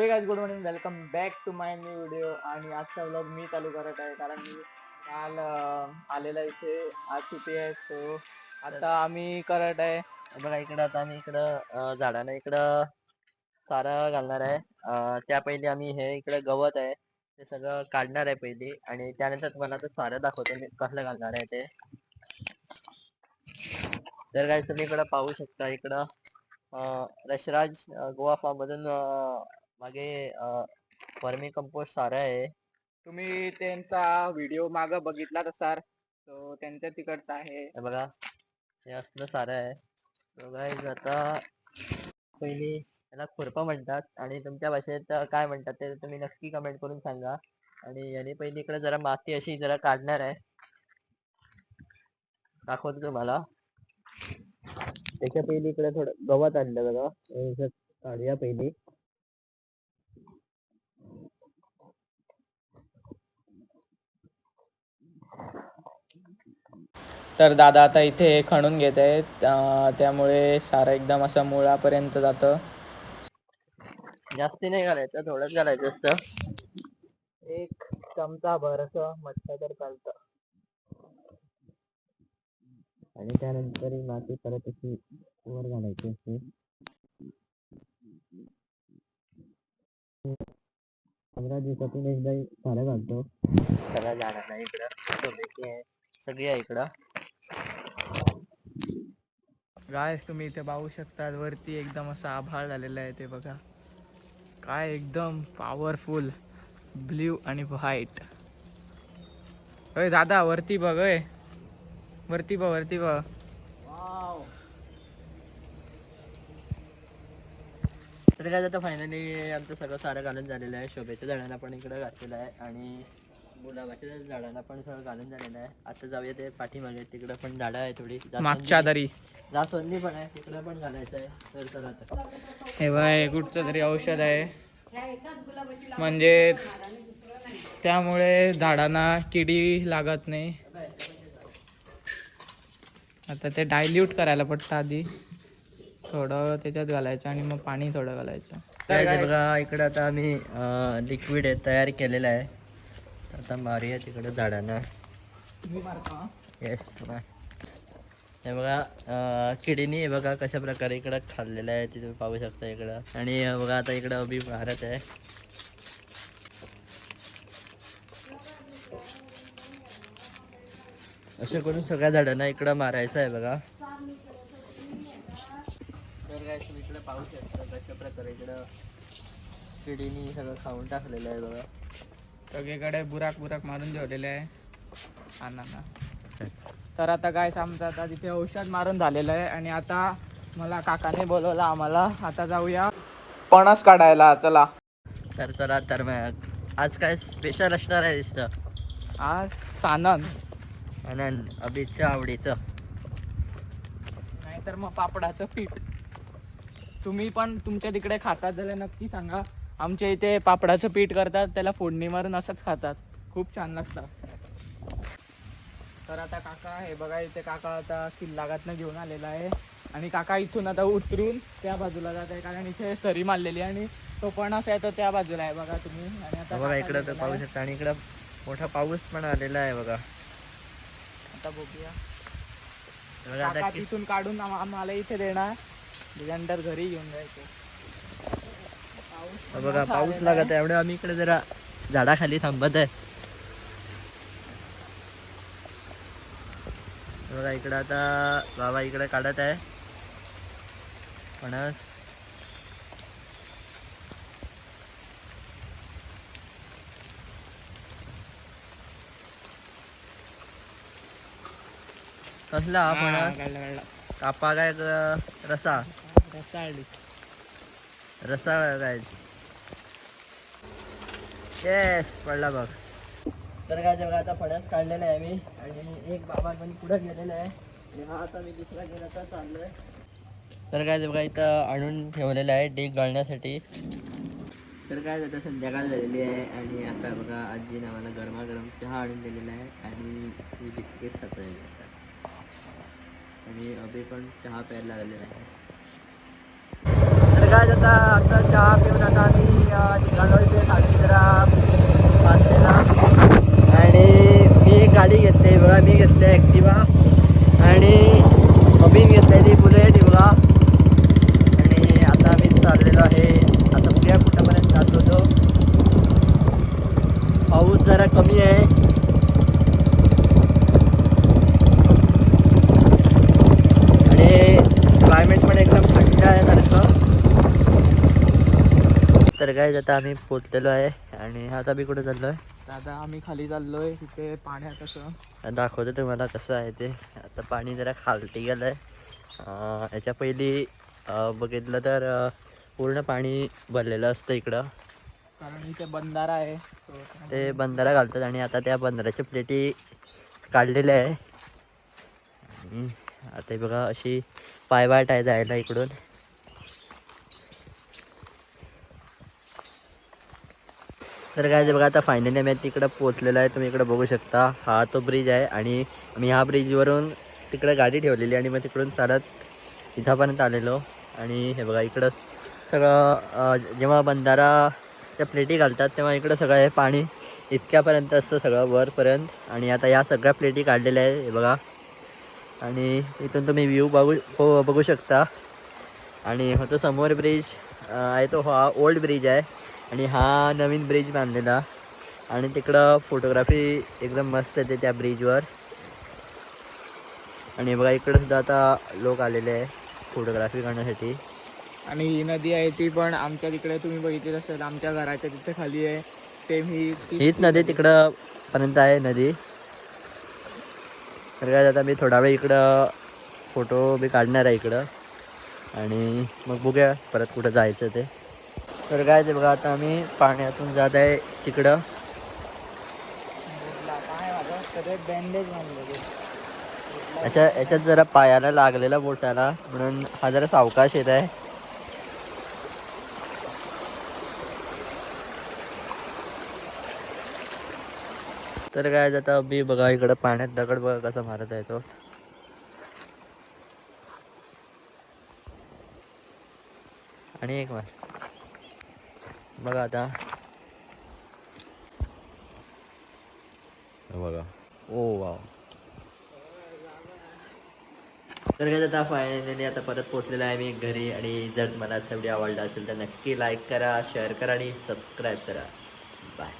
Hey guys good morning welcome back to my new video आणि आजचा vlog मी चालू करत आहे. कारण मी काल आलेला इथे आज सुट्टी आहे. सो आता आम्ही करत आहे. बघा इकडं आता आम्ही इकडं अं, इकडं सारं घालणार आहे. त्या पहिले आम्ही हे इकडं गवत आहे. ते सगळं काढणार आहे पहिले. आणि त्यानंतर तुम्हाला आता सारं दाखवतो मी कसलं घालणार आहे ते. तर काय तुम्ही इकडं पाहू शकता इकडं अं, रशराज गोवा फार्म मधून मागे वर्मी कंपोस्ट सारं आहे. तुम्ही त्यांचा व्हिडिओ माग बघितलाच असाल तो त्यांच्या तिकडचा आहे. हे बघा हे असलं सारं आहे. Guys, आता पहिली याला खुरपा म्हणतात आणि तुमच्या भाषेत काय म्हणतात ते तुम्ही नक्की कमेंट करून सांगा. आणि याने पहिली इकडे जरा माती अशी जरा काढणार आहे. दाखवतो तुम्हाला. त्याच्या पहिली इकडे थोडं गवत आणलं बघा. हे काढूया पहिली. तर दादा आता इथे खणून घेत आहेत. त्यामुळे सारं एकदम असं मुळापर्यंत जातं. जास्ती नाही घालायचं थोडंच घालायचं असतं. एक चमचा भर असं म्हटलं तर चालतं. आणि त्यानंतर ही माती परत अशी वर घालायची असते. पंधरा दिवसातून एकदा ही सारं घालतो. सगळ्या झाडांना इकडं आहे सगळी आहे इकडं. गाय तुम्ही इथे पाहू शकता वरती एकदम असं आभाळ झालेलं आहे ते बघा. काय एकदम पॉवरफुल ब्ल्यू आणि व्हाईट अय दादा वरती बघ अय वरती बघ वरती बघ. तर काय आता फायनली आमचं सगळं सारं घालून झालेलं आहे. शोभेच्या झाडांना पण इकडं घातलेलं आहे आणि गुलाबाच्या झाडांना पण सगळं घालून झालेलं आहे. आता जाऊया ते पाठीमागे. तिकडं पण झाडं आहे थोडी. मागच्या तरी जास्वंदी पण आहे. तिकडं पण घालायचं आहे. तर चला आता. हे बाय कुठचं तरी औषध आहे. म्हणजे त्यामुळे झाडांना किडी लागत नाही. आता ते डायल्यूट करायला पडतं आधी. थोडं त्याच्यात घालायचं आणि मग पाणी थोडं घालायचं. काय ते बघा इकडे आता आम्ही लिक्विड आहे तयार केलेलं आहे. आता मारूया तिकडे झाडांना. येस हे बघा किडीने हे बघा कशा प्रकारे इकडं खाल्लेलं आहे ते तुम्ही पाहू शकता इकडं. आणि बघा आता इकडं अभि भारत आहे. असं करून सगळ्या झाडांना इकडं मारायचं आहे बघा. तर काय तुम्ही इकडे पाहू शकता कशा प्रकारे इकडं किडीनी सगळं खाऊन टाकलेलं आहे बघा. सगळीकडे बुराक बुराक मारून ठेवलेले आहे. अण्णांना तर आता काय आमचं आता तिथे औषध मारून झालेलं आहे आणि आता मला काकाने बोलवलं आम्हाला. आता जाऊया. पणस काढायला चला. तर चला तर मग आज काय स्पेशल असणार आहे दिसतं? आज सानन. आनंद अभिच्या आवडीचं. नाहीतर मग पापडाचं पीठ. तुम्ही पण तुमच्या तिकडे खातात त्याला नक्की सांगा. आमच्या इथे पापडाचं पीठ करतात त्याला फोडणी मारून असंच खातात. खूप छान लागतं. तर आता काका हे बघा इथे काका आता किल्लागातनं घेऊन आलेला आहे. आणि काका इथून आता उतरून त्या बाजूला जात आहे कारण इथे सरी मारलेली आणि तो पणस आहे तो त्या बाजूला आहे बघा तुम्ही. आणि आता बघा काका इकडं तर गेलेला पाहू आहे. शकता आणि इकडं मोठा पाऊस पण आलेला आहे बघा. आता बघूया. बघा आता काका कि- तिथून काढून आम- आम्हाला इथे देणार. त्याच्यानंतर घरी घेऊन जायचं. बघा पाऊस लागत आहे. एवढं आम्ही इकडे जरा झाडाखाली थांबत आहे. बघा इकडं आता बाबा इकडे काढत आहे. फणस. कसला हा फणस. कापा काय रसा? रसाळली. रसाळ गायज येस पडला बघ. तर काय बघा आता फणस काढलेला आहे मी आणि एक बाबा पण पुढे गेलेला आहे. हा आता मी दुसरा गेला तर चाललोय. तर काय बघा इथं आणून ठेवलेलं आहे डेक गाळण्यासाठी. तर काय आता संध्याकाळ झालेली आहे आणि आता बघा आजीने आम्हाला गरमागरम चहा आणून दिलेला आहे आणि मी बिस्किट खातो आहे आणि अभि पण चहा प्यायला लागलेला आहे. आज आता आमचा चहा पिऊन आता आम्ही निघालो इथे साडेसरा वाजलेला आणि मी गाडी घेतली बघा मी घेतली ॲक्टिवा आणि मम्मी घेतलेली बुलेट बघा. आणि आता आम्ही चाललेलो आहे आता पुढ्या कुठंपर्यंत जात होतो. पाऊस जरा कमी आहे. पण एकदम थंड आहे तर काय आता आम्ही पोचलेलो आहे आणि आता मी कुठे चाललो आहे दादा आम्ही खाली चाललोय तिथे पाण्यात असं दाखवतो तुम्हाला कसं आहे ते. आता पाणी जरा खालती गेलं आहे याच्या पहिली बघितलं तर पूर्ण पाणी भरलेलं असतं इकडं. कारण इथे बंधारा आहे ते बंधारा घालतात आणि आता त्या बंधाऱ्याच्या प्लेटी काढलेल्या आहे. आता बघा अशी पायवाट आहे जायला इकडून. तर काय जे बघा आता फायनली आम्ही तिकडं पोहोचलेलो आहे. तुम्ही इकडं बघू शकता. हा तो ब्रिज आहे आणि आम्ही ह्या ब्रिजवरून तिकडं गाडी ठेवलेली आणि मग तिकडून चालत इथंपर्यंत आलेलो. आणि हे बघा इकडं सगळं जेव्हा बंधारा त्या प्लेटी घालतात तेव्हा इकडं सगळं हे पाणी इतक्यापर्यंत असतं सगळं वरपर्यंत. आणि आता या सगळ्या प्लेटी काढलेल्या आहे हे बघा. आणि इथून तुम्ही व्ह्यू बघू हो बघू शकता. आणि हा तो समोर ब्रिज आहे तो हा ओल्ड ब्रिज आहे. आणि हा नवीन ब्रिज बांधलेला. आणि तिकडं फोटोग्राफी एकदम मस्त येते त्या ब्रिजवर आणि बघा इकडं सुद्धा आता लोक आलेले आहे फोटोग्राफी करण्यासाठी. आणि ही नदी आहे ती पण आमच्या तिकडे तुम्ही बघितली असेल आमच्या घराच्या तिथे खाली आहे. सेम ही हीच नदी तिकडं पर्यंत आहे नदी. तर काय आता मी थोडा वेळ इकडं फोटो बी काढणार आहे इकडं. आणि मग बघूया परत कुठं जायचं ते. तर काय ते बघा आता आम्ही पाण्यातून जात आहे तिकडं. याच्या याच्यात जरा पायाला लागलेला बोटाला म्हणून हा जरा सावकाश येत आहे. तर काय आता मी बघा इकडं पाण्यात दगड बघा कसा मारत आहे तो. आणि एक मार. बघा आता. बघा. Oh wow. तर काय आता फायनली आता परत पोहोचलेला आहे मी घरी आणि जर मला व्हिडिओ आवडला असेल तर नक्की लाईक करा शेअर करा आणि सबस्क्राईब करा. बाय